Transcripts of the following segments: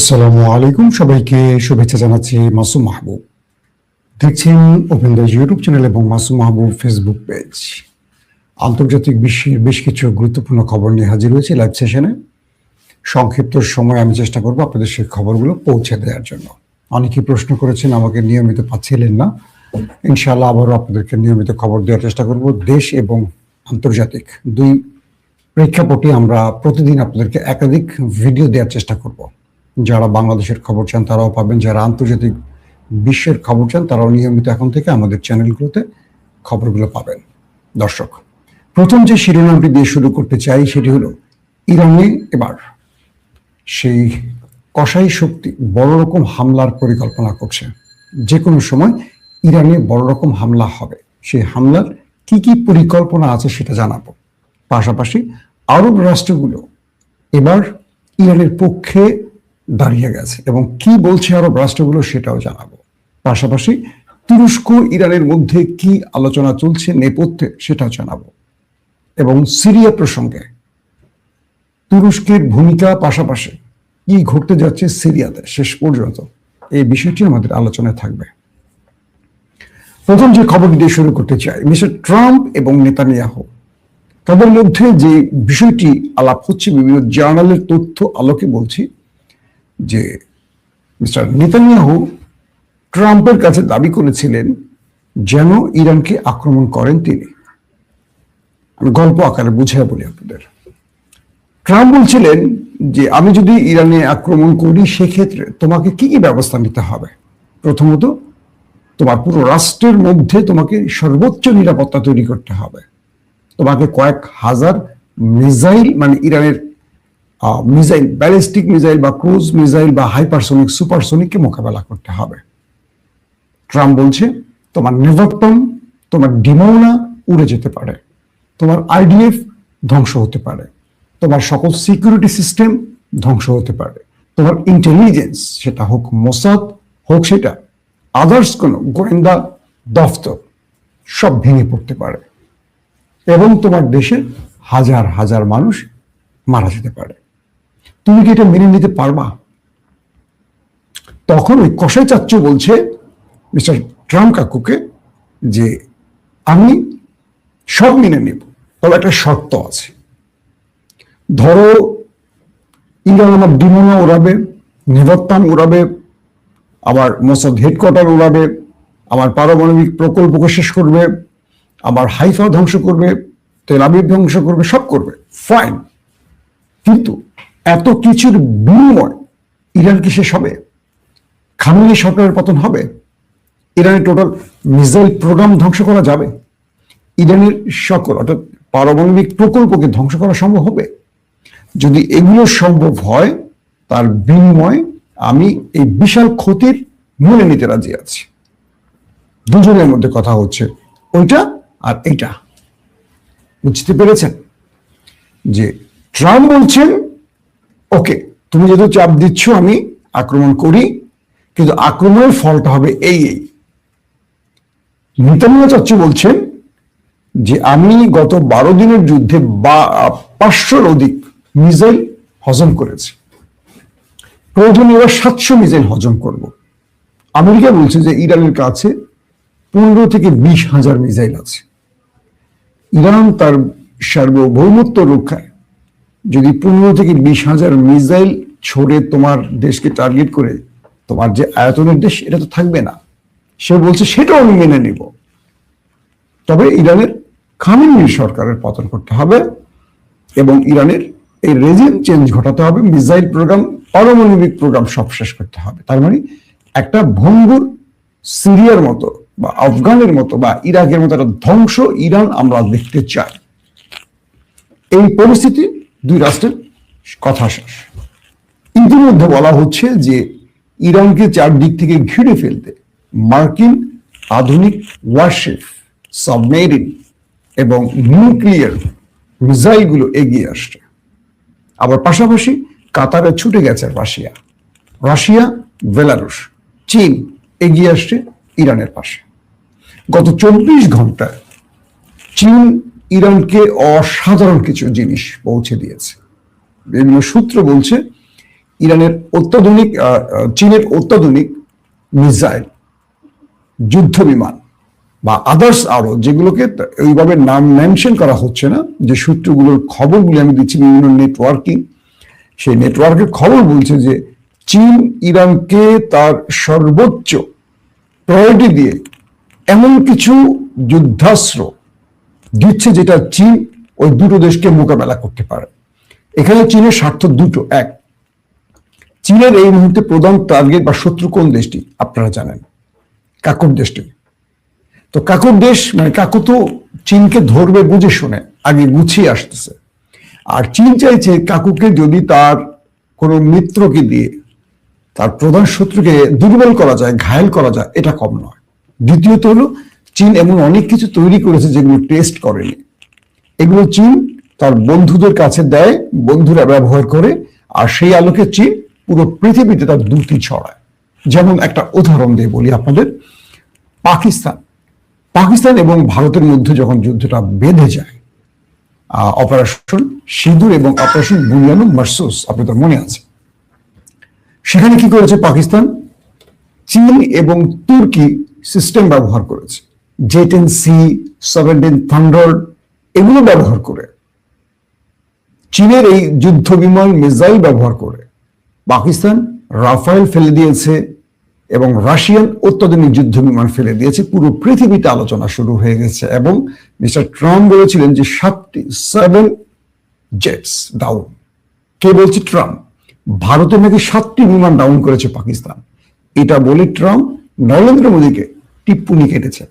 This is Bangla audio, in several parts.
আসসালামু আলাইকুম। সবাইকে শুভেচ্ছা জানাচ্ছি মাসুম মাহবুব। দেখছেন ওপেন দ্য ইউটিউব চ্যানেল এবং মাসুম মাহবুব ফেসবুক পেজ আন্তর্জাতিক বিশ্বের বেশ কিছু গুরুত্বপূর্ণ খবর নিয়ে হাজির হয়েছে লাইভ সেশনে সংক্ষিপ্ত সময় আমি চেষ্টা করব আপনাদের সেই খবরগুলো পৌঁছে দেওয়ার জন্য। অনেকেই প্রশ্ন করেছেন, আমাকে নিয়মিত পাচ্ছিলেন না। ইনশাল্লাহ আবারও আপনাদেরকে নিয়মিত খবর দেওয়ার চেষ্টা করব। দেশ এবং আন্তর্জাতিক দুই প্রেক্ষাপটে আমরা প্রতিদিন আপনাদেরকে একাধিক ভিডিও দেওয়ার চেষ্টা করব। যারা বাংলাদেশের খবর চান, তারাও পাবেন। যারা আন্তর্জাতিক বিশ্বের খবর চান, তারাও নিয়মিত এখন থেকে আমাদের চ্যানেলগুলোতে খবরগুলো পাবেন। দর্শক, প্রথম যে শিরোনামটি দিয়ে শুরু করতে চাই সেটি হলো ইরানে এবার সেই কসাই শক্তি বড় রকম হামলার পরিকল্পনা করছে। যে কোনো সময় ইরানে বড় রকম হামলা হবে। সেই হামলার কি কি পরিকল্পনা আছে সেটা জানাব। পাশাপাশি আরব রাষ্ট্রগুলো এবার ইরানের পক্ষে দাঁড়িয়ে গেছে। এবং কি বলছে আরব রাষ্ট্রগুলো সেটাও জানাব। পাশাপাশি তুরস্ক, ইরানের মধ্যে কি আলোচনা চলছে, নেপথ্যে সেটাও জানাব। এবং সিরিয়া প্রসঙ্গে তুরস্কের ভূমিকা পাশাপাশি কি ঘটতে যাচ্ছে সিরিয়াতে শেষ পর্যন্ত, এই বিষয়টি আমাদের আলোচনায় থাকবে। প্রথম যে খবর দিয়ে শুরু করতে চাই, মিস্টার ট্রাম্প এবং নেতানিয়াহু, তাদের মধ্যে যে বিষয়টি আলাপ হচ্ছে, বিভিন্ন জার্নালের তথ্য আলোকে বলছি যে মিস্টার নেতানিয়াহু ট্রাম্পের কাছে দাবি করেছিলেন যেন ইরানকে আক্রমণ করেন তিনি। আমি গল্প আকারে বুঝিয়ে বলি আপনাদের। ট্রাম্প বলছিলেন যে, আমি যদি ইরানে আক্রমণ করি, সেক্ষেত্রে তোমাকে কি কি ব্যবস্থা নিতে হবে? প্রথমত, তোমার পুরো রাষ্ট্রের মধ্যে তোমাকে সর্বোচ্চ নিরাপত্তা তৈরি করতে হবে। তোমাকে কয়েক হাজার মিসাইল মানে ইরানের মিসাইল, ব্যালিস্টিক মিসাইল বা ক্রুজ মিসাইল বা হাইপারসোনিক, সুপারসোনিককে মোকাবেলা করতে হবে। ট্রাম্প বলছে, তোমার নেভারটন তোমার ডিমোনা উড়ে যেতে পারে। তোমার আইডিএফ ধ্বংস হতে পারে। তোমার সকল সিকিউরিটি সিস্টেম ধ্বংস হতে পারে। তোমার ইন্টেলিজেন্স, সেটা হোক মোসাদ, হোক সেটা, আদার্স কোনো গোয়েন্দা দফতর, সব ভেঙে পড়তে পারে। এবং তোমার দেশে হাজার হাজার মানুষ মারা যেতে পারে। তুমি কি এটা মেনে নিতে পারবা? তখন ওই কষাই চাচ্চু বলছে, মিস্টার ট্রাম্প কাকুকে যে আমি সব মেনে নেব, তবে একটা শর্ত আছে। ধরো ইরান আমার ডিমোনা ওড়াবে নিবত্তান উড়াবে, আবার মোসাদ হেডকোয়ার্টার উড়াবে আমার পারমাণবিক প্রকল্পকে শেষ করবে, আবার হাইফা ধ্বংস করবে, তেল ধ্বংস করবে, সব করবে। ফাইন কিন্তু এত কিছুর বিনিময় ইরান কি শেষ হবে? খামিনি সরকারের পতন হবে? ইরানের টোটাল মিসাইল প্রোগ্রাম ধ্বংস করা যাবে? ইরানের সকল, অর্থাৎ পারমাণবিক প্রকল্পকে ধ্বংস করা সম্ভব হবে? যদি এগুলো সম্ভব হয়, তার বিনিময় আমি এই বিশাল ক্ষতির মূলে নিতে রাজি আছি। দুজনের মধ্যে কথা হচ্ছে ওইটা আর এটা বুঝতে পেরেছেন? যে ট্রাম্প বলছেন ওকে তুমি যেহেতু চাপ দিচ্ছ, আমি আক্রমণ করি, কিন্তু আক্রমণের ফলটা হবে এই এই। নেতানিয়া চাচ্চু বলছেন যে, আমি গত বারো দিনের যুদ্ধে বা, পাঁচশোর অধিক মিসাইল হজম করেছি। প্রয়োজনে এবার সাতশো মিসাইল হজম করব। আমেরিকা বলছে যে, ইরানের কাছে পনেরো থেকে বিশ হাজার মিসাইল আছে। ইরান তার সার্বভৌমত্ব রক্ষায় যদি পনেরো থেকে বিশ হাজার মিসাইল ছড়ে তোমার দেশকে টার্গেট করে, তোমার যে আয়তনের দেশ, এটা তো থাকবে না। সে বলছে, সেটাও আমি মেনে নিব। তবে ইরানের খামেনি সরকারের পতন করতে হবে এবং ইরানের এই রেজিম চেঞ্জ ঘটাতে হবে, মিসাইল প্রোগ্রাম, পারমাণবিক প্রোগ্রাম সব শেষ করতে হবে। তার মানে একটা ভঙ্গুর সিরিয়ার মতো বা আফগানের মতো বা ইরাকের মতো একটা ধ্বংস ইরান আমরা দেখতে চাই। এই পরিস্থিতি দুই রাষ্ট্রের কথা শেষ। ইতিমধ্যে বলা হচ্ছে যে ইরানকে চারদিক থেকে ঘিরে ফেলতে মার্কিন আধুনিক ওয়ারশিপ, সাবমেরিন এবং নিউক্লিয়ার মিসাইলগুলো এগিয়ে আসছে। আবার পাশাপাশি কাতারে ছুটে গেছে রাশিয়া। রাশিয়া, বেলারুশ, চীন এগিয়ে আসছে ইরানের পাশে। গত চব্বিশ ঘন্টায় চীন ইরানকে অসাধারণ কিছু জিনিস পৌঁছে দিয়েছে। বিভিন্ন সূত্র বলছে, ইরানের অত্যাধুনিক চীনের অত্যাধুনিক মিসাইল, যুদ্ধ বিমান বা আদার্স আরও যেগুলোকে ওইভাবে নাম মেনশন করা হচ্ছে না, যে সূত্রগুলোর খবরগুলি আমি দিচ্ছি, বিভিন্ন নেটওয়ার্কিং। সেই নেটওয়ার্কের খবর বলছে যে চীন ইরানকে তার সর্বোচ্চ প্রায়োরিটি দিয়ে এমন কিছু যুদ্ধাস্ত্র দিচ্ছে যেটা চীন ওই দুটো দেশকে মোকাবেলা করতে পারে। এখানে চীনের স্বার্থ দুটো, এক, চীনের এই মুহূর্তে প্রধান টার্গেট বা শত্রু কোন দেশটি আপনারা জানেন? কাকুর দেশটি। তো কাকুর দেশ মানে কাকু তো চীনকে ধরবে বুঝে শুনে, আগে গুছিয়ে আসতেছে। আর চীন চাইছে কাকুকে যদি তার কোনো মিত্রকে দিয়ে তার প্রধান শত্রুকে দুর্বল করা যায়, ঘায়েল করা যায়, এটা কম নয়। দ্বিতীয়ত হলো চীন এমন অনেক কিছু তৈরি করেছে যেগুলো টেস্ট করেনি। এগুলো চীন তার বন্ধুদের কাছে দেয়, বন্ধুরা ব্যবহার করে, আর সেই আলোকে চীন পুরো পৃথিবীতে তার দ্যুতি ছড়ায়। যেমন একটা উদাহরণ দিয়ে বলি আপনাদের, পাকিস্তান। পাকিস্তান এবং ভারতের মধ্যে যখন যুদ্ধটা বেঁধে যায় অপারেশন সিঁদুর এবং অপারেশন বুনিয়ানু মার্সুস, আপনাদের মনে আছে? সেখানে কি করেছে পাকিস্তান? চীন এবং তুর্কি সিস্টেম ব্যবহার করেছে। জেটেন সি, সেভেন্টিন থান্ডার এগুলো ব্যবহার করে। চীনের এই যুদ্ধ বিমান মিসাইল ব্যবহার করে। পাকিস্তান রাফায়েল ফেলে দিয়েছে এবং রাশিয়ান অত্যাধুনিক যুদ্ধ বিমান ফেলে দিয়েছে। পুরো পৃথিবীতে আলোচনা শুরু হয়ে গেছে এবং মিস্টার ট্রাম্প বলেছিলেন যে সাতটি সেভেন জেটস ডাউন কে বলছে? ট্রাম্প। ভারতে নাকি সাতটি বিমান ডাউন করেছে পাকিস্তান। এটা বলে ট্রাম্প নরেন্দ্র মোদীকে টিপ্পুনি কেটেছে।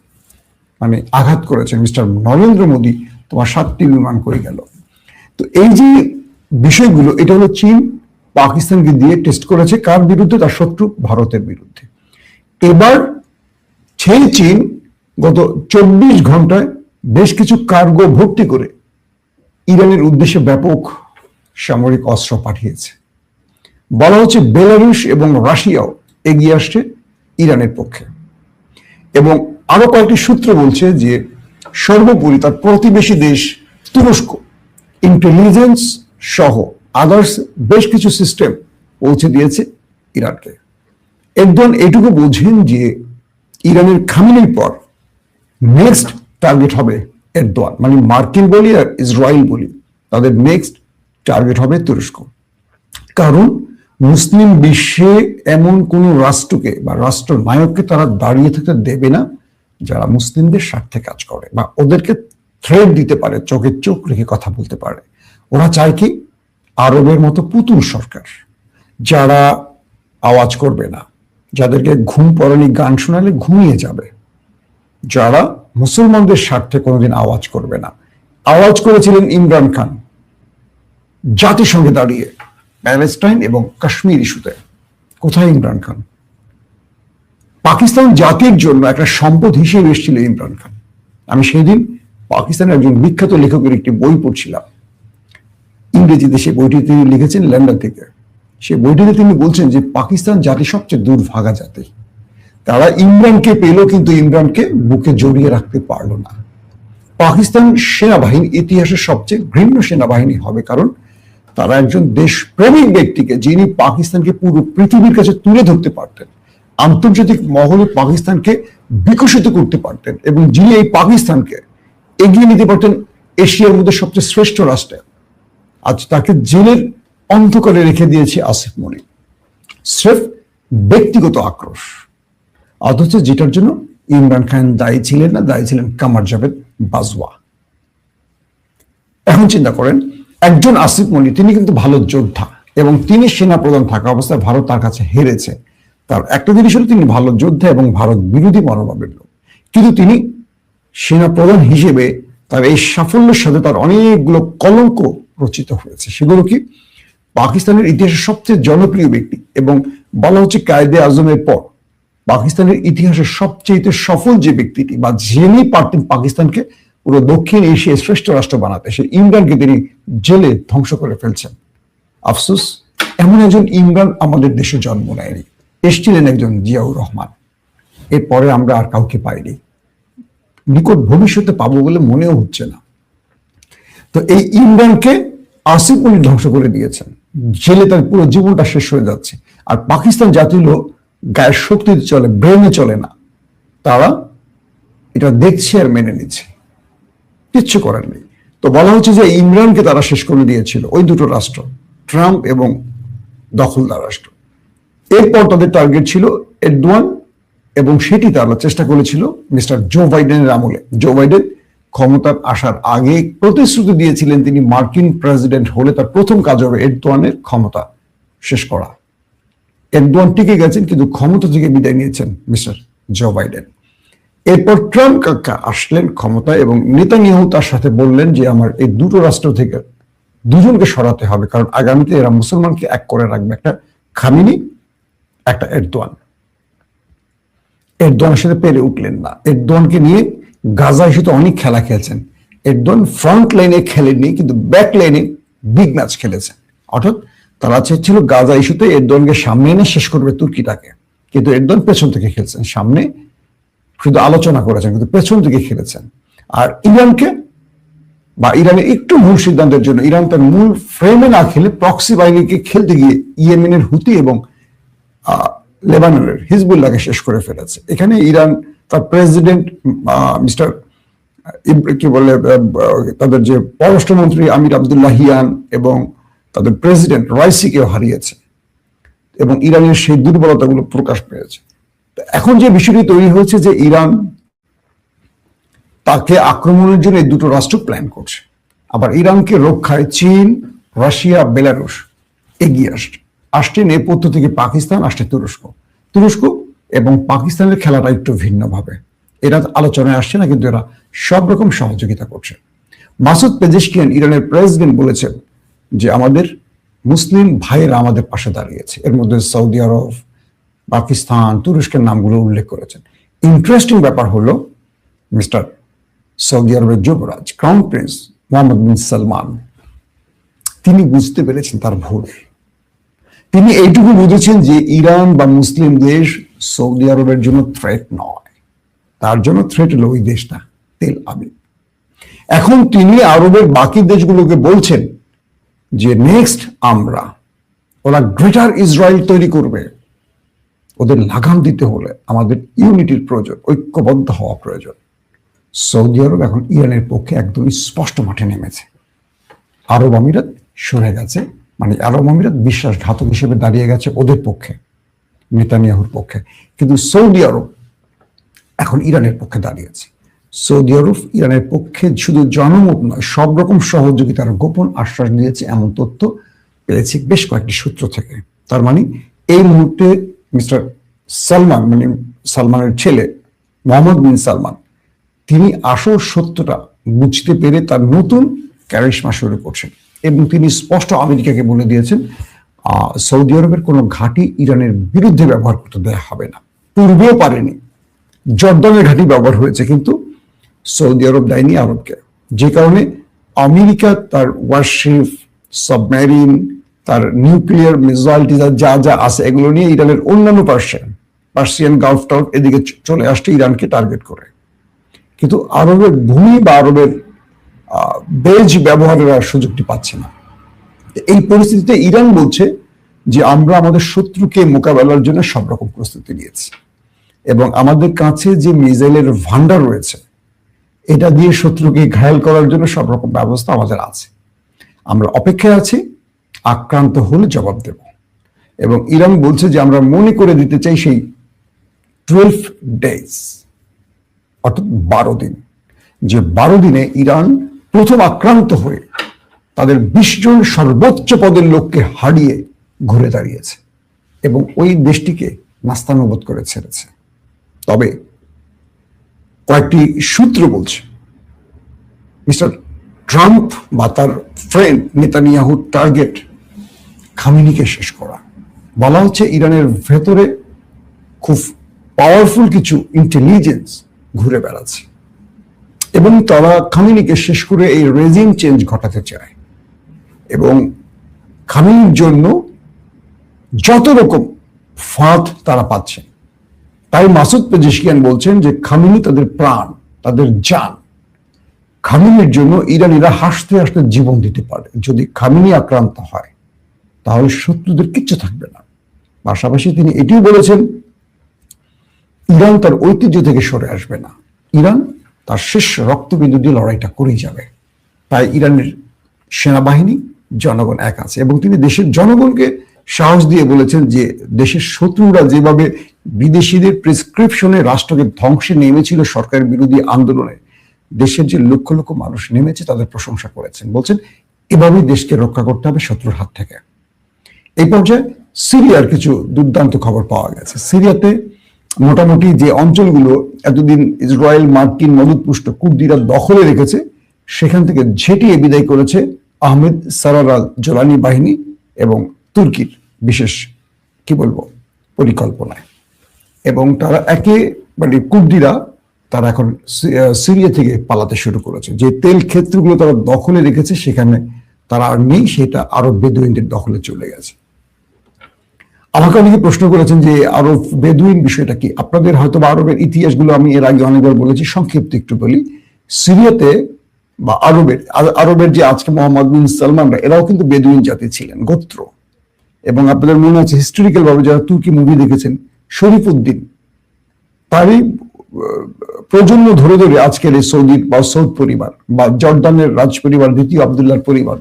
মানে আঘাত করেছে মিস্টার নরেন্দ্র মোদী, তোমার সাতটি বিমান করে গেল। তো এই যে বিষয়গুলো, এটা হলো চীন, পাকিস্তানকে দিয়ে টেস্ট করেছে, কার বিরুদ্ধে? তার শত্রু ভারতের বিরুদ্ধে। এবার সেই চীন গত চব্বিশ ঘন্টায় বেশ কিছু কার্গো ভর্তি করে ইরানের উদ্দেশ্যে ব্যাপক সামরিক অস্ত্র পাঠিয়েছে। বলা হচ্ছে বেলারুশ এবং রাশিয়াও এগিয়ে আসছে ইরানের পক্ষে। এবং আরও কয়েকটি সূত্র বলছে যে সর্বোপরি তার প্রতিবেশী দেশ তুরস্ক। ইন্টেলিজেন্স সহ আদার্স বেশ কিছু সিস্টেম পৌঁছে দিয়েছে ইরানকে। একজন এটুকু বোঝেন যে ইরানের খামিনের পর নেক্সট টার্গেট হবে এরদোয়ান মানে মার্কিন বলি আর ইসরায়েল বলি। তাদের নেক্সট টার্গেট হবে তুরস্ক। কারণ মুসলিম বিশ্বে এমন কোন রাষ্ট্রকে বা রাষ্ট্র নায়ককে তারা দাঁড়িয়ে থাকতে দেবে না। যারা মুসলিমদের স্বার্থে কাজ করে বা ওদেরকে থ্রেড দিতে পারে চোখের চোখ রেখে কথা বলতে পারে, ওরা চায় কি? আরবের মতো পুতুল সরকার, যারা আওয়াজ করবে না, যাদেরকে ঘুম পড়ানি গান শোনালে ঘুমিয়ে যাবে, যারা মুসলমানদের স্বার্থে কোনোদিন আওয়াজ করবে না। আওয়াজ করেছিলেন ইমরান খান, জাতিসংঘে দাঁড়িয়ে, প্যালেস্টাইন এবং কাশ্মীর ইস্যুতে। কোথায় ইমরান খান? পাকিস্তান জাতির জন্য একটা সম্পদ হিসেবে এসেছিল ইমরান খান। আমি সেদিন পাকিস্তানের একজন বিখ্যাত লেখকের একটি বই পড়ছিলাম। ইংরেজিতে সে বইটি তিনি লিখেছেন লন্ডন থেকে। সে বইটিতে তিনি বলছেন যে, পাকিস্তান জাতি সবচেয়ে দুর্ভাগা জাতি। তারা ইমরানকে পেল কিন্তু ইমরানকে বুকে জড়িয়ে রাখতে পারল না। পাকিস্তান সেনাবাহিনী ইতিহাসের সবচেয়ে ঘৃণ্য সেনাবাহিনী হবে কারণ তারা একজন দেশপ্রেমিক ব্যক্তিকে যিনি পাকিস্তানকে পুরো পৃথিবীর কাছে তুলে ধরতে পারতেন। আন্তর্জাতিক মহলে পাকিস্তানকে বিকশিত করতে পারতেন এবং যিনি এই পাকিস্তানকে এগিয়ে নিতে পারতেন, এশিয়ার মধ্যে সবচেয়ে শ্রেষ্ঠ রাষ্ট্রে। আজ তাকে জেলের অন্ধকারে রেখে দিয়েছে আসিফ মনি। স্রেফ ব্যক্তিগত আক্রোশ। অথচ যেটার জন্য ইমরান খান দায়ী ছিলেন না, দায়ী ছিলেন কামার জাভেদ বাজওয়া। এখন চিন্তা করেন, একজন আসিফ মনি, তিনি কিন্তু ভালো যোদ্ধা এবং তিনি সেনা প্রধান থাকা অবস্থায় ভারত তার কাছে হেরেছে। তার একটা জিনিস হলো তিনি ভালো যোদ্ধা এবং ভারত বিরোধী মনোভাবের লোক। কিন্তু তিনি সেনা প্রধান হিসেবে তার এই সাফল্যের সাথে তার অনেকগুলো কলঙ্ক রচিত হয়েছে। সেগুলো কি? পাকিস্তানের ইতিহাসের সবচেয়ে জনপ্রিয় ব্যক্তি এবং বলা হচ্ছে কায়দে আজমের পর। পাকিস্তানের ইতিহাসে সবচেয়ে সফল যে ব্যক্তিটি বা যিনি পারতেন পাকিস্তানকে পুরো দক্ষিণ এশিয়ার শ্রেষ্ঠ রাষ্ট্র বানাতে সে ইমরানকে তিনি জেলে ধ্বংস করে ফেলছেন। আফসোস, এমন একজন ইমরান আমাদের দেশে জন্ম নেয়নি। এসছিলেন একজন জিয়াউর রহমান। এরপরে আমরা আর কাউকে পাইনি। নিকট ভবিষ্যতে পাবো বলে মনেও হচ্ছে না। তো এই ইমরানকে আসিফ উনি ধ্বংস করে দিয়েছেন। জেলে তার পুরো জীবনটা শেষ হয়ে যাচ্ছে। আর পাকিস্তান জাতীয় লোক গায়ের শক্তিতে চলে ব্রেনে চলে না। তারা এটা দেখছে আর মেনে নিচ্ছে। কিচ্ছু করার নেই। তো বলা হচ্ছে যে ইমরানকে তারা শেষ করে দিয়েছিল। ওই দুটো রাষ্ট্র, ট্রাম্প এবং দখলদার রাষ্ট্র। এরপর তাদের টার্গেট ছিল এরদোয়ান এবং সেটি তারা চেষ্টা করেছিল মিস্টার জো বাইডেনের আমলে। জো বাইডেন ক্ষমতার আসার আগে প্রতিশ্রুতি দিয়েছিলেন তিনি মার্কিন প্রেসিডেন্ট হলে তার প্রথম কাজ হবে এরদোয়ানের ক্ষমতা শেষ করা। এরদোয়ান টিকে গেছেন কিন্তু ক্ষমতা থেকে বিদায় নিয়েছেন মিস্টার জো বাইডেন। এরপর ট্রাম্প কাকা আসলেন ক্ষমতায় এবং নেতানিয়াহু তার সাথে বললেন যে, আমার এই দুটো রাষ্ট্র থেকে দুজনকে সরাতে হবে, কারণ আগামীতে এরা মুসলমানকে এক করে রাখবে। একটা খামিনি একটা এরদোয়ান। এরদোয়ানের সাথে পেরে উঠলেন না। এরদোয়ানকে নিয়ে গাজা ইস্যুতে অনেক খেলা খেলেছেন। এরদোয়ান ফ্রন্ট লাইনে খেলেননি, কিন্তু ব্যাক লাইনে বিগ ম্যাচ খেলেছেন। অর্থাৎ তারা চেয়েছিল গাজা ইস্যুতে এরদোয়ানকে সামনে এনে শেষ করবে তুর্কিটাকে। কিন্তু এরদোয়ান পেছন থেকে খেলছেন, সামনে শুধু আলোচনা করেছেন, কিন্তু পেছন থেকে খেলেছেন। আর ইরানকে, বা ইরানের একটু ভুল সিদ্ধান্তের জন্য, ইরান তার মূল ফ্রেমে না খেলে প্রক্সি বাহিনীকে খেলতে গিয়ে ইয়েমেনের হুতি এবং লেবাননের হিজবুল্লাহকে শেষ করে ফেলেছে। এখানে ইরান তার প্রেসিডেন্ট মিস্টার কি বলে তাদের যে পররাষ্ট্রমন্ত্রী আমির আবদুল্লাহিয়ান এবং তাদের প্রেসিডেন্ট রাইসিকেও হারিয়েছে এবং ইরানের সেই দুর্বলতাগুলো প্রকাশ পেয়েছে। এখন যে বিষয়টি তৈরি হয়েছে যে ইরান তাকে আক্রমণের জন্য দুটো রাষ্ট্র প্ল্যান করছে। আবার ইরানকে রক্ষায় চীন, রাশিয়া, বেলারুশ এগিয়ে আসছে। আসছে নেপথ্য থেকে পাকিস্তান, আসছে তুরস্ক। তুরস্ক এবং পাকিস্তানের খেলাটা একটু ভিন্নভাবে। এরা আলোচনায় আসছে না, কিন্তু এরা সব রকম সহযোগিতা করছে। মাসুদ পেজেশকিয়ান, ইরানের প্রেসিডেন্ট বলেছেন যে, আমাদের মুসলিম ভাইয়েরা আমাদের পাশে দাঁড়িয়েছে। এর মধ্যে সৌদি আরব, পাকিস্তান, তুরস্কের নামগুলো উল্লেখ করেছেন। ইন্টারেস্টিং ব্যাপার হলো, মিস্টার সৌদি আরবের যুবরাজ, crown prince Mohammed bin Salman, তিনি বুঝতে পেরেছেন তার ভুল। তিনি এইটুকু বুঝেছেন যে ইরান বা মুসলিম দেশ সৌদি আরবের জন্য থ্রেট নয়। তার জন্য থ্রেট হলো ওই দেশটা, তেল আবিব। এখন তিনি আরবের বাকি দেশগুলোকে বলছেন যে নেক্সট আমরা, ওরা গ্রেটার ইসরায়েল তৈরি করবে। ওদের লাগাম দিতে হলে আমাদের ইউনিটির প্রয়োজন, ঐক্যবদ্ধ হওয়া প্রয়োজন। সৌদি আরব এখন ইরানের পক্ষে একদম স্পষ্ট মাঠে নেমেছে। আরব আমিরাত সরে গেছে। মানে আরব আমিরাত বিশ্বাসঘাতক হিসেবে দাঁড়িয়ে গেছে ওদের পক্ষে, নেতানিয়াহুর পক্ষে। কিন্তু সৌদি আরব এখন ইরানের পক্ষে দাঁড়িয়েছে সৌদি আরব ইরানের পক্ষে শুধু জনমত নয়, সব রকম সহযোগিতার গোপন আশ্বাস দিয়েছে এমন তথ্য পেয়েছি বেশ কয়েকটি সূত্র থেকে। তার মানে এই মুহূর্তে মিস্টার সালমান মানে সালমানের ছেলে মোহাম্মদ বিন সালমান, তিনি আসল সত্যটা বুঝতে পেরে তার নতুন ক্যারিশমা শুরু করছেন। এবং তিনি স্পষ্ট আমেরিকাকে বলে দিয়েছেন সৌদি আরবের কোনো ঘাঁটি ইরানের বিরুদ্ধে ব্যবহার করতে দেওয়া হবে না। পূর্বেও পারেনি। জর্দানের ঘাঁটি ব্যবহার হয়েছে, কিন্তু সৌদি আরব দেয়নি আরবকে। যে কারণে আমেরিকা তার ওয়ারশিপ সাবমেরিন, তার নিউক্লিয়ার মিসাইল টিজার যা যা আছে, এগুলো নিয়ে ইরানের অন্যান্য পার্সিয়ান পার্সিয়ান গালফ টালফ এদিকে চলে আসছে ইরানকে টার্গেট করে। কিন্তু আরবের ভূমি বা আরবের বেজ ব্যবহারের আর সুযোগটি পাচ্ছে না। এই পরিস্থিতিতে ইরান বলছে যে, আমরা আমাদের শত্রুকে মোকাবেলার জন্য সব রকম প্রস্তুতি নিয়েছি এবং আমাদের কাছে যে মিসাইলের ভান্ডার রয়েছে, এটা দিয়ে শত্রুকে ঘায়াল করার জন্য সব রকম ব্যবস্থা আমাদের আছে। আমরা অপেক্ষায় আছি, আক্রান্ত হলে জবাব দেব। এবং ইরান বলছে যে, আমরা মনে করে দিতে চাই সেই টুয়েলভ ডেজ অর্থাৎ বারো দিন, যে বারো দিনে ইরান প্রথম আক্রান্ত হয়ে তাদের বিশ জন সর্বোচ্চ পদের লোককে হারিয়ে ঘুরে দাঁড়িয়েছে এবং ওই দেশটিকে নাস্তানুবোধ করে ছেড়েছে। তবে কয়েকটি সূত্র বলছে, মিস্টার ট্রাম্প বা তার ফ্রেন্ড নেতানিয়াহু টার্গেট খামিনিকে শেষ করা। বলা হচ্ছে ইরানের ভেতরে খুব পাওয়ারফুল কিছু ইন্টেলিজেন্স ঘুরে বেড়াচ্ছে। এবং তারা খামিনিকে শেষ করে এই রেজিম চেঞ্জ ঘটাতে চায়। এবং খামিনির জন্য যত রকম ফাঁদ তারা পাচ্ছে তাই মাসুদ পেজিশকিয়ান বলছেন যে খামিনি তাদের প্রাণ, তাদের জান। খামিনির জন্য ইরানিরা হাসতে হাসতে জীবন দিতে পারে। যদি খামিনি আক্রান্ত হয়, তাহলে শত্রুদের কিচ্ছু থাকবে না। পাশাপাশি তিনি এটিও বলেছেন, ইরান তার ঐতিহ্য থেকে সরে আসবে না। ইরান তার শেষ রক্তবিন্দু দিয়ে লড়াইটা করেই যাবে। তাই ইরানের সেনাবাহিনী, জনগণ এক আছে এবং তিনি দেশের জনগণকে সাহস দিয়ে বলেছেন যে দেশের শত্রুরা যেভাবে বিদেশিদের প্রেসক্রিপশনে রাষ্ট্রকে ধ্বংসে নেমেছিল সরকারের বিরোধী আন্দোলনে, দেশের যে লক্ষ লক্ষ মানুষ নেমেছে তাদের প্রশংসা করেছেন। বলছেন, এভাবেই দেশকে রক্ষা করতে হবে শত্রুর হাত থেকে। এই পর্যায়ে সিরিয়ার কিছু দুর্দান্ত খবর পাওয়া গেছে। সিরিয়াতে মোটামুটি যে অঞ্চলগুলো এতদিন ইসরায়েল, মার্কিন মদতপুষ্ট কুর্দিরা দখলে রেখেছে, সেখান থেকে ঝেঁটিয়ে বিদায় করেছে আহমেদ সারারা জোলানি বাহিনী এবং তুর্কির বিশেষ, কি বলব, পরিকল্পনায়। এবং তারা একে মানে কুর্দিরা তারা এখন সিরিয়া থেকে পালাতে শুরু করেছে। যে তেল ক্ষেত্রগুলো তারা দখলে রেখেছে, সেখানে তারা আর নেই, সেটা আরব বেদুইনদের দখলে চলে গেছে। আমাকে অনেকে প্রশ্ন করেছেন যে আরব বেদুইন বিষয়টা কি? আপনাদের হয়তো বা আরবের ইতিহাসগুলো আমি এর আগে অনেকবার বলেছি, সংক্ষিপ্ত একটু বলি। সিরিয়াতে বা আরবের আরবের যে আজকে মোহাম্মদ বিন সালমানরা, এরাও কিন্তু বেদুইন জাতি ছিলেন, গোত্র। এবং আপনাদের মনে আছে হিস্টোরিক্যাল ভাবে যারা তুর্কি মুভি দেখেছেন শরীফ উদ্দিন তারই প্রজন্ম ধরে ধরে আজকের এই সৌদি বা সৌদ পরিবার বা জর্দানের রাজ পরিবার, দ্বিতীয় আবদুল্লাহর পরিবার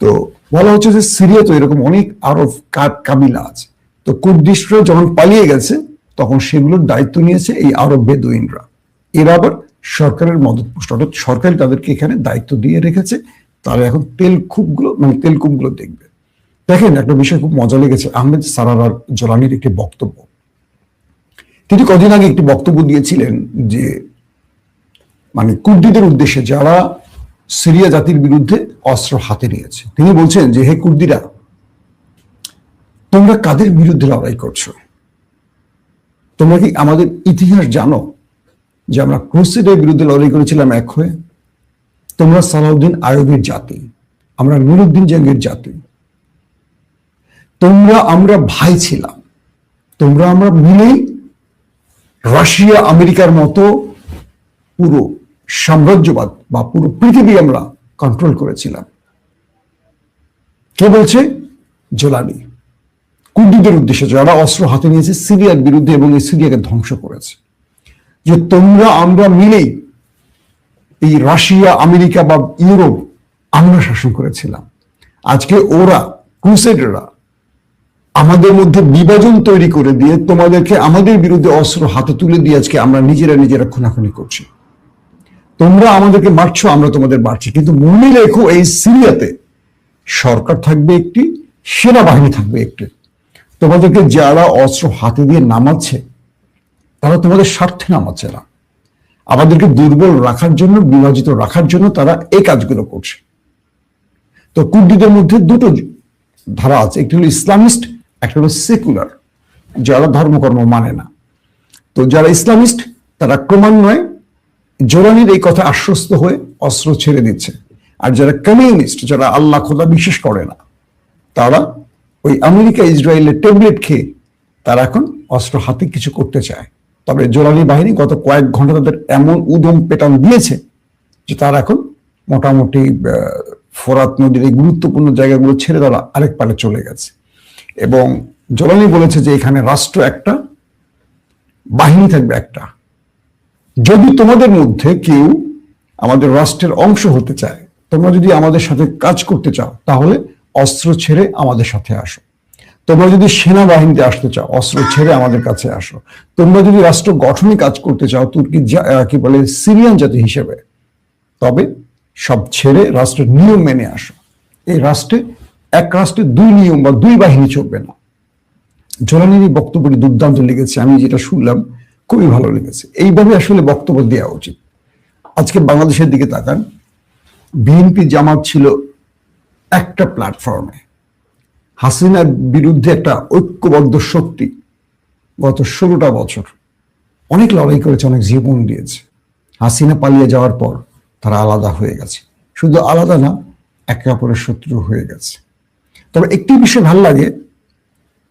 তো বলা হচ্ছে যে সিরিয়া তো এরকম অনেক আরব কা- কাবিলা আছে। তো কুর্দিশরা যখন পালিয়ে গেছে, তখন সেগুলোর দায়িত্ব নিয়েছে এই আরব বেদুইনরা। এরা আবার সরকারের মদত পুষ্ট অর্থাৎ সরকার তাদেরকে এখানে দায়িত্ব দিয়ে রেখেছে। তারা এখন তেল কূপগুলো মানে তেল কূপগুলো দেখবে। দেখেন, একটা বিষয় খুব মজা লেগেছে, আহমেদ সারারার জোলানির একটি বক্তব্য। তিনি কদিন আগে একটি বক্তব্য দিয়েছিলেন যে মানে কুর্দিদের উদ্দেশ্যে যারা সিরিয়া জাতির বিরুদ্ধে অস্ত্র হাতে নিয়েছে। তিনি বলছেন যে, হে কুর্দিরা, তোমরা কাদের বিরুদ্ধে লড়াই করছ? তোমরা কি আমাদের ইতিহাস জানো যে আমরা ক্রুসেডের বিরুদ্ধে লড়াই করেছিলাম এক হয়ে? তোমরা সালাউদ্দিন আয়বের জাতি, আমরা নুরুদ্দিন জঙ্গের জাতি। তোমরা আমরা ভাই ছিলাম। তোমরা আমরা মিলেই রাশিয়া, আমেরিকার মতো পুরো সাম্রাজ্যবাদ বা পুরো পৃথিবী আমরা কন্ট্রোল করেছিলাম। কে বলছে? জোলানি। কুর্দিদের উদ্দেশ্যে যারা অস্ত্র হাতে নিয়েছে সিরিয়ার বিরুদ্ধে এবং এই সিরিয়াকে ধ্বংস করেছে। যে তোমরা, আমরা মিলেই এই রাশিয়া, আমেরিকা বা ইউরোপ আমরা শাসন করেছিলাম। আজকে ওরা, ক্রুসেডেরা, আমাদের মধ্যে বিভাজন তৈরি করে দিয়ে তোমাদেরকে আমাদের বিরুদ্ধে অস্ত্র হাতে তুলে দিয়ে আজকে আমরা নিজেরা নিজেরা খুনাখুনি করছি। তোমরা আমাদেরকে মারছো, আমরা তোমাদের মারছি। কিন্তু মনে রেখো, এই সিরিয়াতে সরকার থাকবে একটি, সেনাবাহিনী থাকবে একটি। তোমাদেরকে যারা অস্ত্র হাতে দিয়ে নামাচ্ছে, তারা তোমাদের স্বার্থে নামাচ্ছে না। আমাদেরকে দুর্বল রাখার জন্য, বিভাজিত রাখার জন্য তারা এই কাজগুলো করছে। তো কুর্দিদের মধ্যে দুটো ধারা আছে, একটি হলো ইসলামিস্ট, একটা হলো সেকুলার। যারা ধর্মকর্ম মানে না। তো যারা ইসলামিস্ট, তারা ক্রমান্বয়ে জোরানির এই কথা আশ্বস্ত হয়ে অস্ত্র ছেড়ে দিচ্ছে। আর যারা কমিউনিস্ট যারা আল্লাহ খোদা বিশ্বাস করে না, তারা ওই আমেরিকা ইসরায়েলের ট্যাবলেট খেয়ে তারা এখন অস্ত্র হাতে কিছু করতে চায়। তবে জোরানি বাহিনী গত কয়েক ঘণ্টা তাদের এমন উদম পেটান দিয়েছে যে তারা এখন মোটামুটি ফোরাত নদীর এই গুরুত্বপূর্ণ জায়গাগুলো ছেড়ে তারা আরেক পালে চলে গেছে। এবং জোরানি বলেছে যে এখানে রাষ্ট্র একটা, বাহিনী থাকবে একটা। যদি তোমাদের মধ্যে কেউ আমাদের রাষ্ট্রের অংশ হতে চায়, তোমরা যদি আমাদের সাথে কাজ করতে চাও, তাহলে অস্ত্র ছেড়ে আমাদের সাথে আসো। তোমরা যদি সেনাবাহিনীতে আসতে চাও, অস্ত্র ছেড়ে আমাদের কাছে আসো। তোমরা যদি রাষ্ট্র গঠনে কাজ করতে চাও, তুর্কি কি বলে, সিরিয়ান জাতি হিসেবে, তবে সব ছেড়ে রাষ্ট্রের নিয়ম মেনে আসো। এই রাষ্ট্রে, এক রাষ্ট্রে দুই নিয়ম বা দুই বাহিনী চলবে না। জোরানির এই বক্তব্যটি দুর্দান্ত লেগেছে। আমি যেটা শুনলাম খুবই ভালো লেগেছে। এইভাবে আসলে বক্তব্য দেওয়া উচিত। আজকে বাংলাদেশের দিকে তাকান। বিএনপি জামাত ছিল একটা প্ল্যাটফর্মে হাসিনার বিরুদ্ধে একটা ঐক্যবদ্ধ শক্তি গত ষোলোটা বছর অনেক লড়াই করেছে, অনেক জীবন দিয়েছে। হাসিনা পালিয়ে যাওয়ার পর তারা আলাদা হয়ে গেছে। শুধু আলাদা না, একে অপরের শত্রু হয়ে গেছে। তবে একটি বিষয় ভালো লাগে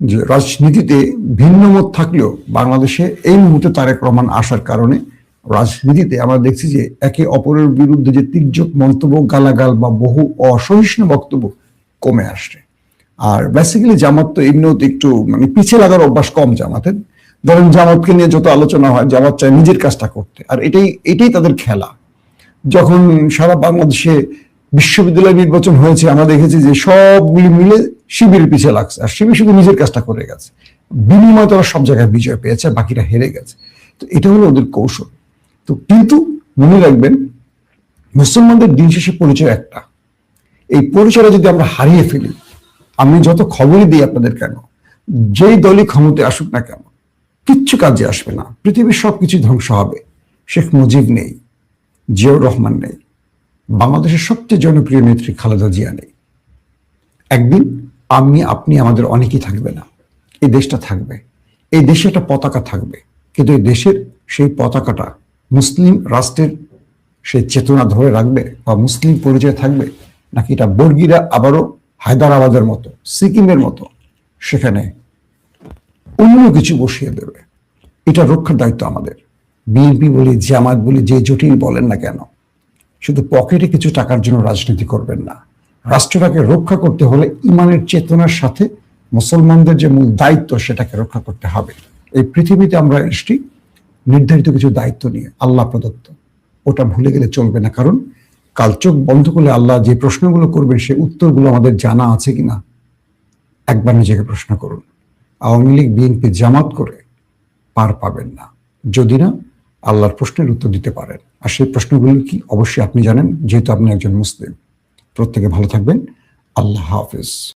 রাজনীতিতে ভিন্ন মত থাকলেও বাংলাদেশে এই মুহূর্তে তারেক রহমান আসার কারণে রাজনীতিতে আমরা দেখছি যে একে অপরের বিরুদ্ধে যে তির্যক মন্তব্য, গালাগাল বা বহু অসহিষ্ণু বক্তব্য কমে আসছে। আর বেসিক্যালি জামাত তো এমনিও একটু মানে পিছিয়ে লাগার অভ্যাস কম জামাতের। ধরেন জামাতকে নিয়ে যত আলোচনা হয়, জামাত চায় নিজের কাজটা করতে। আর এটাই এটাই তাদের খেলা। যখন সারা বাংলাদেশে বিশ্ববিদ্যালয় নির্বাচন হয়েছে, আমরা দেখেছি যে সবগুলি মিলে শিবিরের পিছিয়ে লাগছে। আর শিবির শুধু নিজের কাজটা করে গেছে। বিনিময় তারা সব জায়গায় বিজয় পেয়েছে, আর বাকিরা হেরে গেছে। তো এটা হলো ওদের কৌশল। তো কিন্তু মনে রাখবেন, মুসলমানদের দিন শেষে পরিচয় একটা। এই পরিচয়টা যদি আমরা হারিয়ে ফেলি, আমি যত খবরই দিই আপনাদের কেন, যেই দলই ক্ষমতায় আসুক না কেন, কিচ্ছু কাজে আসবে না। পৃথিবীর সবকিছু ধ্বংস হবে। শেখ মুজিব নেই, জিয়াউর রহমান নেই। বাংলাদেশের সবচেয়ে জনপ্রিয় নেত্রী খালেদা জিয়া নেই। একদিন আমি, আপনি, আমাদের অনেকেই থাকবে না। এই দেশটা থাকবে। এই দেশে একটা পতাকা থাকবে। কিন্তু এই দেশের সেই পতাকাটা মুসলিম রাষ্ট্রের সেই চেতনা ধরে রাখবে বা মুসলিম পরিচয় থাকবে? নাকি এটা বর্গিরা আবারও হায়দ্রাবাদের মতো, সিকিমের মতো, সেখানে অন্য কিছু বসিয়ে দেবে? এটা রক্ষার দায়িত্ব আমাদের। বিএনপি বলি, জামাত বলি, যে জটিল বলেন না কেন শুধু পকেটে কিছু টাকার জন্য রাজনীতি করবেন না। রাষ্ট্রটাকে রক্ষা করতে হলে ইমানের চেতনার সাথে মুসলমানদের যে মূল দায়িত্ব সেটাকে রক্ষা করতে হবে। এই পৃথিবীতে আমরা এসছি নির্ধারিত কিছু দায়িত্ব নিয়ে, আল্লাহ প্রদত্ত। ওটা ভুলে গেলে চলবে না, কারণ কাল চোখ বন্ধ করলে আল্লাহ যে প্রশ্নগুলো করবেন সে উত্তরগুলো আমাদের জানা আছে কিনা, একবার নিজেকে প্রশ্ন করুন। আওয়ামী লীগ, বিএনপি জামাত করে পার পাবেন না। যদি না আল্লাহর প্রশ্নের উত্তর দিতে পারেন। আর সেই প্রশ্নগুলো কি? অবশ্যই আপনি জানেন, যেহেতু আপনি একজন মুসলিম। প্রত্যেকে ভালো থাকবেন। আল্লাহ হাফিজ।